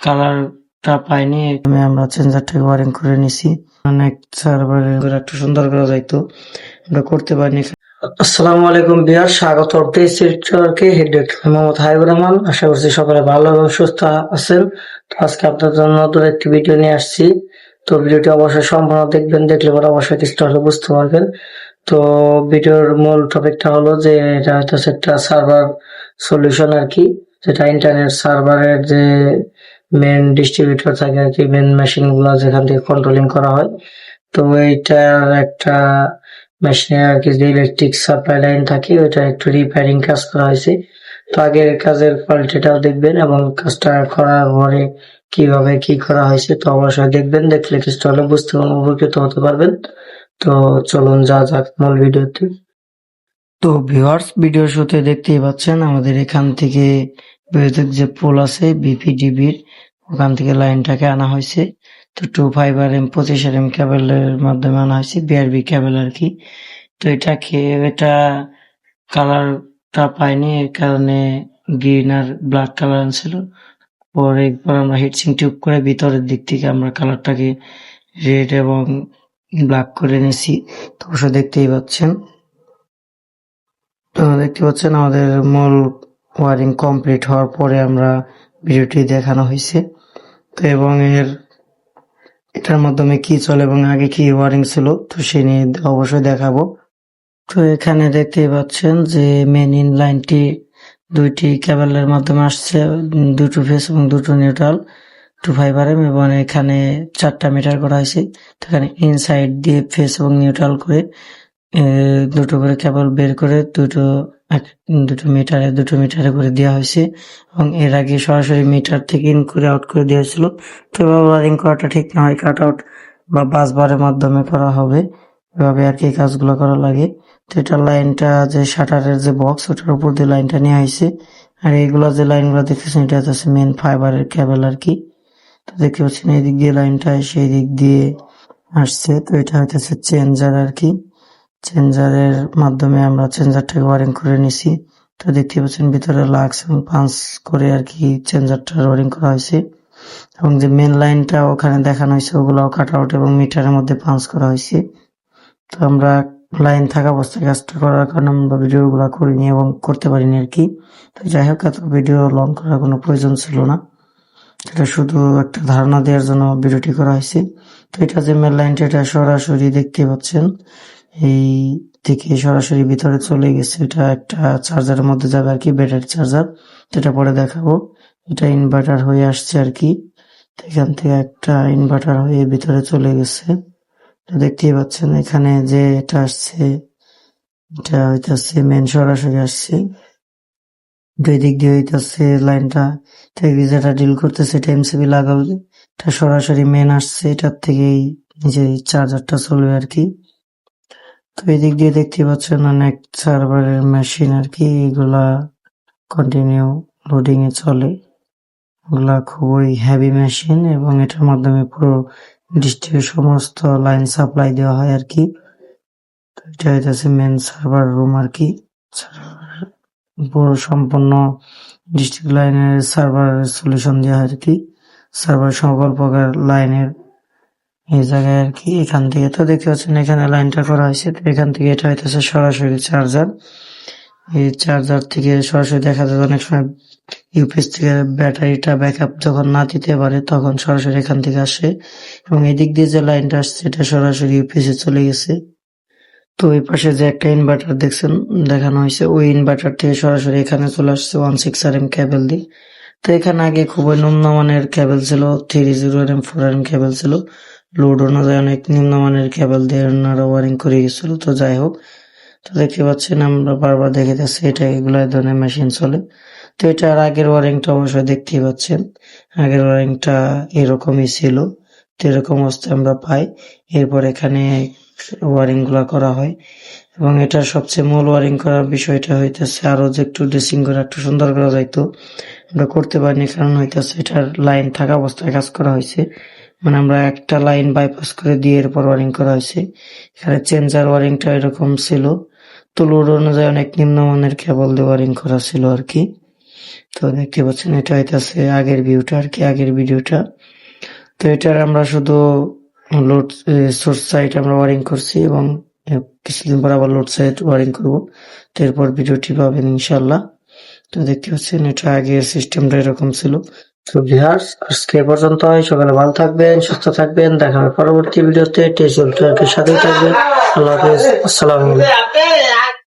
কালারটা পাইনি আমি আমরা চেঞ্জারটাকে ওয়ারিং করে নিছি। অনেক সার্ভারে একটু সুন্দর করা যাইতো, আমরা করতে পারিনি। আসসালামু আলাইকুম বিহার স্বাগত কে হেড মোহাম্মদ হাইবুর রহমান। আশা করছি সকলে ভালো এবং সুস্থ আছেন। তো আজকে আপনাদের জন্য নতুন একটি ভিডিও নিয়ে আসছি। তো ভিডিওটি অবশ্যই সম্পূর্ণ দেখবেন, দেখলে পরে অবশ্যই কিছুটা হলে বুঝতে পারবেন। তো ভিডিওর মূল টপিকটা হলো যে, এটা হচ্ছে একটা সার্ভার সলিউশন আর কি। যেটা ইন্টারনেট সার্ভারের যে মেন ডিস্ট্রিবিউটর থাকে আর কি মেন মেশিনগুলো যেখান থেকে কন্ট্রোলিং করা হয়, তো এইটার একটা মেশিনের আর কি যে ইলেকট্রিক সাপ্লাই লাইন থাকে ওইটা একটু রিপেয়ারিং কাজ করা হয়েছে। তো আগের কাজের কোয়ালিটিটাও দেখবেন এবং কাজটা করার পরে কীভাবে কি করা হয়েছে তো অবশ্যই দেখবেন, দেখলে কিছুটা হলে বুঝতে উপকৃত হতে পারবেন। তো চলুন যা যাক মূল ভিডিওতে। তো ভিউয়ার্স ভিডিও শুতে দেখতেই পাচ্ছেন আমাদের এখান থেকে বিদ্যুৎ যে পোল আছে বিপিডিবির ওখান থেকে লাইনটাকে আনা হয়েছে। তো টু ফাইবার এম পঁচিশ আর এম কেবলের মাধ্যমে আনা হয়েছে বিআরবি কেবল আর কি। তো এটা খেয়ে এটা কালারটা পাইনি, এর কারণে গ্রিন আর ব্ল্যাক কালার আনছিল। পরে একবার আমরা হিটসিং টিউব করে ভিতরের দিক থেকে আমরা কালারটাকে রেড এবং ব্ল্যাক করে নিছি তো অবশ্য দেখতেই পাচ্ছেন। তো দেখতে পাচ্ছেন আমাদের মূল ওয়ারিং কমপ্লিট হওয়ার পরে আমরা ভিডিওটি দেখানো হয়েছে। তো এবং এর, এটার মাধ্যমে কি চলে এবং আগে কি ওয়ারিং ছিল, তো সে নিয়ে অবশ্যই দেখাবো। তো এখানে দেখতেই পাচ্ছেন যে মেন ইন লাইনটি দুইটি কেবলের মাধ্যমে আসছে, দুটো ফেস এবং দুটো নিউট্রাল টু ফাইবার এম এবং এখানে চারটা মিটার করা হয়েছে। তো এখানে ইনসাইড দিয়ে ফেস এবং নিউট্রাল করে দুটো করে কেবল বের করে দুটো দুটো মিটারে দুটো মিটারে করে দেওয়া হয়েছে। এবং এর আগে সরাসরি মিটার থেকে ইন করে আউট করে দেওয়া হয়েছিল। তো এভাবে ওয়ারিং করাটা ঠিক না হয় কাট আউট বা বাস বারের মাধ্যমে করা হবে। এভাবে আর কি কাজগুলো করা লাগে। তো এটা লাইনটা যে শাটারের যে বক্স ওটার উপর দিয়ে লাইনটা নেওয়া হয়েছে। আর এইগুলো যে লাইনগুলো দেখতেছেন, এটা হচ্ছে মেন ফাইবারের কেবল আর কি। তো দেখতে পাচ্ছেন এই দিক দিয়ে লাইনটা সেই দিক দিয়ে আসছে। তো এটা হইতেছে চেঞ্জার আর কি। চেঞ্জারের মাধ্যমে আমরা চেঞ্জারটাকে ওয়ারিং করে নিছি। তো দেখতে পাচ্ছেন ভিতরে লাক্স এবং পাঞ্চ করে আর কি চেঞ্জারটা ওয়ারিং করা হয়েছে। এবং যে মেন লাইনটা ওখানে দেখানো হয়েছে, ওগুলাও কাট আউট এবং মিটারের মধ্যে পাঞ্চ করা হয়েছে। তো আমরা লাইন থাকা অবস্থায় কাজটা করার কারণে আমরা ভিডিও গুলা করিনি এবং করতে পারিনি আর কি। তো যাই হোক, এত ভিডিও লং করার কোনো প্রয়োজন ছিল না। এটা শুধু একটা ধারণা দেওয়ার জন্য ভিডিওটি করা হয়েছে। তো এটা যে মেন লাইনটা এটা সরাসরি দেখতে পাচ্ছেন। এই থেকে সরাসরি ভিতরে চলে গেছে। এটা একটা চার্জারের মধ্যে যাবে আর কি ব্যাটারি চার্জার যেটা পরে দেখাবো। এটা ইনভার্টার হয়ে আসছে আর কি। এখান থেকে একটা ইনভার্টার হয়ে ভিতরে চলে গেছে। দেখতেই পাচ্ছেন, এখানে যে এটা আসছে, এটা হইতাছে মেন সরাসরি আসছে। দুই দিক দিয়ে হইতাছে লাইনটা থেকে যেটা ডিল করতেছে, এটা এমসিবি লাগাবে এটা সরাসরি মেন আসছে, এটার থেকেই যে চার্জারটা চলবে আর কি। তো এই দিক দিয়ে দেখতে পাচ্ছেন অনেক সার্ভারের মেশিন আর কি, এগুলা কন্টিনিউ লোডিং এ চলে। এগুলা খুবই হেভি মেশিন এবং এটার মাধ্যমে পুরো ডিস্ট্রিক্টের সমস্ত লাইন সাপ্লাই দেওয়া হয় আর কি। তো এটা হইতেছে মেন সার্ভার রুম আর কি। পুরো সম্পূর্ণ ডিস্ট্রিক্ট লাইনের সার্ভার সলিউশন দেওয়া হয় আর কি। সার্ভার সকল প্রকার লাইনের এই জায়গায় আর কি, এখান থেকে। তো দেখতে পাচ্ছেন এখানে লাইনটা করা হয়েছে, তো এখান থেকে এটা হইতেছে সরাসরি চার্জার। এই চার্জার থেকে সরাসরি দেখা যায় অনেক সময় ইউপিএস থেকে ব্যাটারিটা ব্যাকআপ যখন না দিতে পারে, তখন সরাসরি এখান থেকে আসে। এবং এদিক দিয়ে যে লাইনটা আসছে, এটা সরাসরি ইউপিএস চলে গেছে। তো ওই পাশে যে একটা ইনভার্টার দেখছেন, দেখানো হয়েছে, ওই ইনভার্টার থেকে সরাসরি এখানে চলে আসছে one six R M cable দিয়ে। তো এখানে আগে খুবই নিম্নমানের ক্যাবেল ছিল three zero R M four R M cable ছিল। লোড অনুযায়ী অনেক নিম্নমানের কেবল দিয়ে ওনারা ওয়ারিং করে গেছিল। তো যাই হোক, তো দেখতে পাচ্ছেন আমরা বারবার দেখে যাচ্ছি এটা এগুলো ধরনের মেশিন চলে। তো এটার আগের ওয়ারিংটা অবশ্যই দেখতেই পাচ্ছেন। আগের ওয়ারিংটা এরকমই ছিল, তো এরকম অবস্থায় আমরা পাই। এরপর এখানে ওয়ারিংগুলা করা হয়। এবং এটার সবচেয়ে মূল ওয়ারিং করার বিষয়টা হইতেছে আরও যে একটু ড্রেসিং করে একটু সুন্দর করা যাইতো। আমরা করতে পারিনি, কারণ হইতেছে এটার লাইন থাকা অবস্থায় কাজ করা হয়েছে মানে আমরা একটা লাইন বাইপাস করে দিয়ে এরপর ওয়ারিং করা হয়েছে। এখানে চেঞ্জার ওয়ারিংটা এরকম ছিল। তো লোড অনুযায়ী অনেক নিম্নমানের কেবল দিয়ে ওয়ারিং করা ছিল আর কি। তো দেখতে পাচ্ছেন এটা হইতাছে আগের ভিউটা আর কি, আগের ভিডিওটা তো এটার আমরা শুধু লোড সোর্স সাইট আমরা ওয়ারিং করছি এবং কিছুদিন পর আবার লোড সাইট ওয়ারিং করব। তো এরপর ভিডিওটি পাবেন ইনশাল্লাহ তো দেখতে পাচ্ছেন এটা আগের সিস্টেমটা এরকম ছিল। তো ভিউয়ার্স, আজকে পর্যন্ত পর্যন্ত সকালে ভালো থাকবেন, সুস্থ থাকবেন। দেখা হবে পরবর্তী ভিডিওতে। টেস্ট সাথেই থাকবেন। আল্লাহ হাফেজ। আসসালামু আলাইকুম।